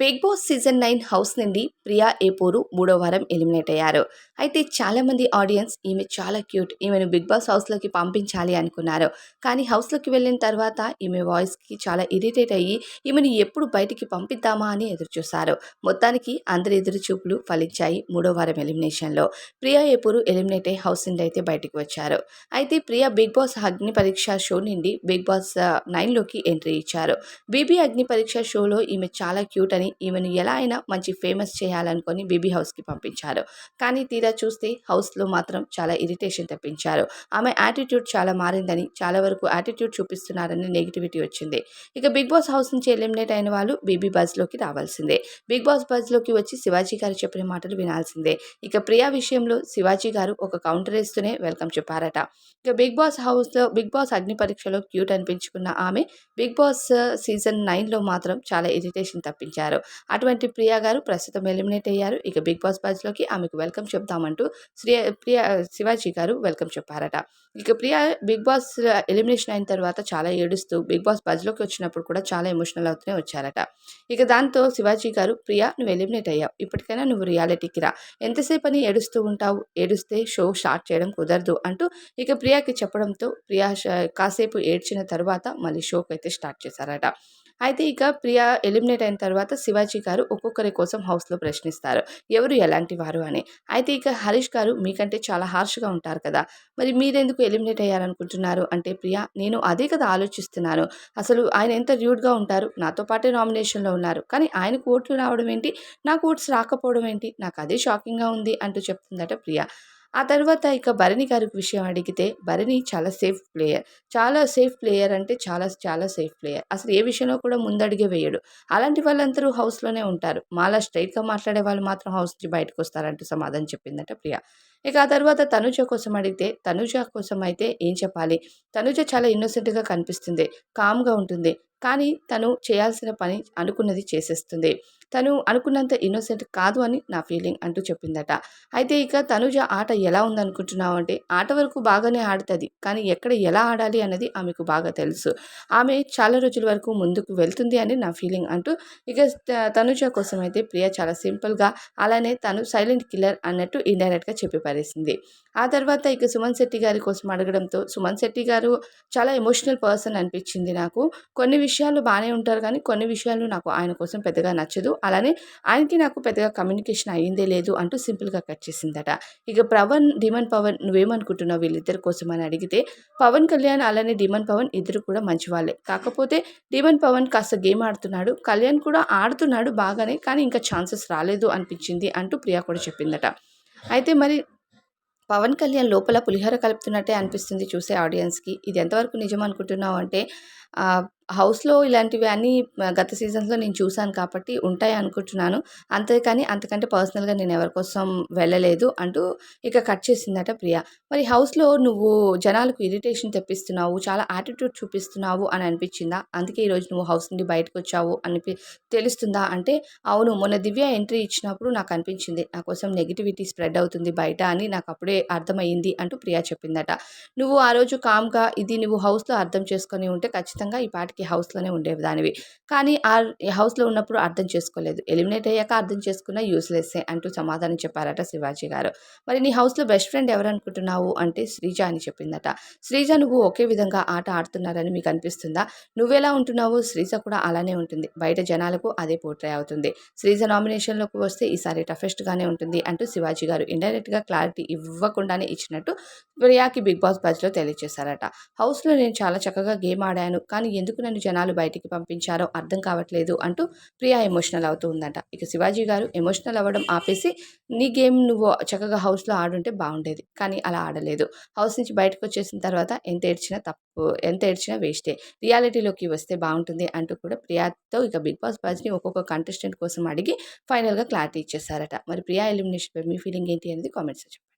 Bigg Boss season nine house నుండి ప్రియా ఏపూరు మూడో వారం ఎలిమినేట్ అయ్యారు. అయితే చాలామంది ఆడియన్స్ ఈమె చాలా క్యూట్ ఈమెను బిగ్ బాస్ హౌస్లోకి పంపించాలి అనుకున్నారు. కానీ హౌస్లోకి వెళ్ళిన తర్వాత ఈమె వాయిస్కి చాలా ఇరిటేట్ అయ్యి ఈమెను ఎప్పుడు బయటికి పంపిద్దామా అని ఎదురుచూశారు. మొత్తానికి అందరి ఎదురు చూపులు ఫలించాయి మూడో వారం ఎలిమినేషన్లో. ప్రియా ఏపూరు ఎలిమినేట్ అయ్యి హౌస్ నుండి అయితే బయటికి వచ్చారు. అయితే ప్రియా బిగ్ బాస్ అగ్ని పరీక్ష షో నుండి బిగ్ బాస్ నైన్లోకి ఎంట్రీ ఇచ్చారు. బీబీ అగ్ని పరీక్ష షోలో ఈమె చాలా క్యూట్ అని ఈమెను ఎలా అయినా మంచి ఫేమస్ చేయాలనుకొని బీబీ హౌస్కి పంపించారు. కానీ తీరా చూస్తే హౌస్లో మాత్రం చాలా ఇరిటేషన్ తెప్పించారు. ఆమె యాటిట్యూడ్ చాలా మారిందని చాలా వరకు యాటిట్యూడ్ చూపిస్తున్నారని నెగిటివిటీ వచ్చింది. ఇక బిగ్ బాస్ హౌస్ నుంచి ఎలిమినేట్ అయిన వాళ్ళు బీబీ బజ్లోకి రావాల్సిందే. బిగ్ బాస్ బజ్లోకి వచ్చి శివాజీ గారు చెప్పిన మాటలు వినాల్సిందే. ఇక ప్రియా విషయంలో శివాజీ గారు ఒక కౌంటర్ వేస్తూనే వెల్కమ్ చెప్పారట. ఇక బిగ్ బాస్ హౌస్లో బిగ్ బాస్ అగ్ని పరీక్షలో క్యూట్ అనిపించుకున్న ఆమె బిగ్ బాస్ సీజన్ నైన్లో మాత్రం చాలా ఇరిటేషన్ తప్పించారు. అటువంటి ప్రియా గారు ప్రస్తుతం ఎలిమినేట్ అయ్యారు. ఇక బిగ్ బాస్ బజ్లోకి ఆమెకు వెల్కమ్ చెప్తామంటూ శ్రీ ప్రియా శివాజీ గారు వెల్కమ్ చెప్పారట. ఇక ప్రియా బిగ్ బాస్ ఎలిమినేషన్ అయిన తర్వాత చాలా ఏడుస్తూ బిగ్ బాస్ బజ్లోకి వచ్చినప్పుడు కూడా చాలా ఎమోషనల్ అవుతూనే వచ్చారట. ఇక దాంతో శివాజీ గారు ప్రియా నువ్వు ఎలిమినేట్ అయ్యావు. ఇప్పటికైనా నువ్వు రియాలిటీకి రా. ఎంతసేపు అని ఏడుస్తూ ఉంటావు? ఏడుస్తే షో స్టార్ట్ చేయడం కుదరదు అంటూ ఇక ప్రియాకి చెప్పడంతో ప్రియా కాసేపు ఏడ్చిన తర్వాత మళ్ళీ షోకి అయితే స్టార్ట్ చేశారట. అయితే ఇక ప్రియా ఎలిమినేట్ అయిన తర్వాత శివాజీ గారు ఒక్కొక్కరి కోసం హౌస్లో ప్రశ్నిస్తారు. ఎవరు ఎలాంటి వారు అని. అయితే ఇక హరీష్ గారు మీకంటే చాలా హార్ష్గా ఉంటారు కదా. మరి మీరెందుకు ఎలిమినేట్ అయ్యారనుకుంటున్నారు? అంటే ప్రియా నేను అదే కదా ఆలోచిస్తున్నాను. అసలు ఆయన ఎంత ర్యూడ్గా ఉంటారు? నాతో పాటే నామినేషన్లో ఉన్నారు. కానీ ఆయనకు ఓట్లు రావడం ఏంటి? నాకు ఓట్స్ రాకపోవడం ఏంటి? నాకు అదే షాకింగ్గా ఉంది అంటూ చెప్తుందట ప్రియా. ఆ తర్వాత ఇక భరణి గారి విషయం అడిగితే భరణి చాలా సేఫ్ ప్లేయర్. చాలా సేఫ్ ప్లేయర్ అంటే చాలా చాలా సేఫ్ ప్లేయర్. అసలు ఏ విషయంలో కూడా ముందడిగే వేయడు. అలాంటి వాళ్ళందరూ హౌస్లోనే ఉంటారు. మాలా స్ట్రైట్గా మాట్లాడే వాళ్ళు మాత్రం హౌస్ నుంచి బయటకు వస్తారంటూ సమాధానం చెప్పిందట ప్రియా. ఇక ఆ తర్వాత తనుజ కోసం అడిగితే తనుజ కోసం అయితే ఏం చెప్పాలి? తనుజ చాలా ఇన్నోసెంట్గా కనిపిస్తుంది. కామ్గా ఉంటుంది. కానీ తను చేయాల్సిన పని అనుకున్నది చేసేస్తుంది. తను అనుకున్నంత ఇన్నోసెంట్ కాదు అని నా ఫీలింగ్ అంటూ చెప్పిందట. అయితే ఇక తనుజ ఆట ఎలా ఉందనుకుంటున్నావు అంటే ఆట వరకు బాగానే ఆడుతుంది కానీ ఎక్కడ ఎలా ఆడాలి అన్నది ఆమెకు బాగా తెలుసు. ఆమె చాలా రోజుల వరకు ముందుకు వెళ్తుంది అని నా ఫీలింగ్ అంటూ ఇక తనుజ కోసం అయితే ప్రియ చాలా సింపుల్గా అలానే తను సైలెంట్ కిల్లర్ అన్నట్టు ఇండైరెక్ట్గా చెప్పి పారేసింది. ఆ తర్వాత ఇక సుమన్ శెట్టి గారి కోసం అడగడంతో సుమన్ శెట్టి గారు చాలా ఎమోషనల్ పర్సన్ అనిపించింది నాకు. కొన్ని విషయాలు బాగానే ఉంటారు కానీ కొన్ని విషయాలు నాకు ఆయన కోసం పెద్దగా నచ్చదు. అలానే ఆయనకి నాకు పెద్దగా కమ్యూనికేషన్ అయ్యిందే లేదు అంటూ సింపుల్గా కట్ చేసిందట. ఇక పవన్ డిమన్ పవన్ నువ్వేమనుకుంటున్నావు వీళ్ళిద్దరి కోసం అని అడిగితే పవన్ కళ్యాణ్ అలానే డిమన్ పవన్ ఇద్దరు కూడా మంచి వాళ్ళే కాకపోతే డిమన్ పవన్ కాస్త గేమ్ ఆడుతున్నాడు కళ్యాణ్ కూడా ఆడుతున్నాడు బాగానే కానీ ఇంకా ఛాన్సెస్ రాలేదు అనిపించింది అంటూ ప్రియా కూడా చెప్పిందట. అయితే మరి పవన్ కళ్యాణ్ లోపల పులిహోర కలుపుతున్నట్టే అనిపిస్తుంది చూసే ఆడియన్స్కి. ఇది ఎంతవరకు నిజం అనుకుంటున్నావు అంటే హౌస్లో ఇలాంటివి అన్నీ గత సీజన్స్లో నేను చూశాను కాబట్టి ఉంటాయి అనుకుంటున్నాను. అంతేకాని అంతకంటే పర్సనల్గా నేను ఎవరి కోసం వెళ్ళలేదు అంటూ ఇక కట్ చేసిందట ప్రియా. మరి హౌస్లో నువ్వు జనాలకు ఇరిటేషన్ తెప్పిస్తున్నావు చాలా యాటిట్యూడ్ చూపిస్తున్నావు అని అనిపించిందా? అందుకే ఈరోజు నువ్వు హౌస్ నుండి బయటకు వచ్చావు అనిపి తెలుస్తుందా? అంటే అవును మొన్న దివ్య ఎంట్రీ ఇచ్చినప్పుడు నాకు అనిపించింది నా కోసం నెగిటివిటీ స్ప్రెడ్ అవుతుంది బయట అని నాకు అప్పుడే అర్థమైంది అంటూ ప్రియా చెప్పిందట. నువ్వు ఆ రోజు కామ్గా ఇది నువ్వు హౌస్లో అర్థం చేసుకొని ఉంటే ఖచ్చితంగా ఈ పాటికి హౌస్లోనే ఉండేదానివి. కానీ ఆ హౌస్లో ఉన్నప్పుడు అర్థం చేసుకోలేదు. ఎలిమినేట్ అయ్యాక అర్థం చేసుకున్న యూస్లెస్సే అంటూ సమాధానం చెప్పారట శివాజీ గారు. మరి నీ హౌస్లో బెస్ట్ ఫ్రెండ్ ఎవరనుకుంటున్నావు? అంటే శ్రీజ అని చెప్పిందట. శ్రీజ నువ్వు ఒకే విధంగా ఆట ఆడుతున్నారని మీకు అనిపిస్తుందా? నువ్వెలా ఉంటున్నావు? శ్రీజ కూడా అలానే ఉంటుంది. బయట జనాలకు అదే పోట్రే అవుతుంది. శ్రీజ నామినేషన్లోకి వస్తే ఈసారి టఫెస్ట్గానే ఉంటుంది అంటూ శివాజీ గారు ఇండైరెక్ట్గా క్లారిటీ ఇవ్వకుండానే ఇచ్చినట్టు ప్రియాకి బిగ్ బాస్ బజ్లో తెలియజేశారట. హౌస్లో నేను చాలా చక్కగా గేమ్ ఆడాను. కానీ ఎందుకు నన్ను జనాలు బయటికి పంపించారో అర్థం కావట్లేదు అంటూ ప్రియా ఎమోషనల్ అవుతూ ఉందంట. ఇక శివాజీ గారు ఎమోషనల్ అవ్వడం ఆపేసి నీ గేమ్ నువ్వు చక్కగా హౌస్లో ఆడుంటే బాగుండేది కానీ అలా ఆడలేదు. హౌస్ నుంచి బయటకు వచ్చేసిన తర్వాత ఎంత ఏడ్చినా తప్పు ఎంత ఏడ్చినా వేస్టే. రియాలిటీలోకి వస్తే బాగుంటుంది అంటూ కూడా ప్రియాతో ఇక బిగ్ బాస్ బజ్ని ఒక్కొక్క కంటెస్టెంట్ కోసం అడిగి ఫైనల్గా క్లారిటీ ఇచ్చేసారట మరి ప్రియా ఎలిమినేషన్పై మీ ఫీలింగ్ ఏంటి అనేది కామెంట్స్ చెప్పండి.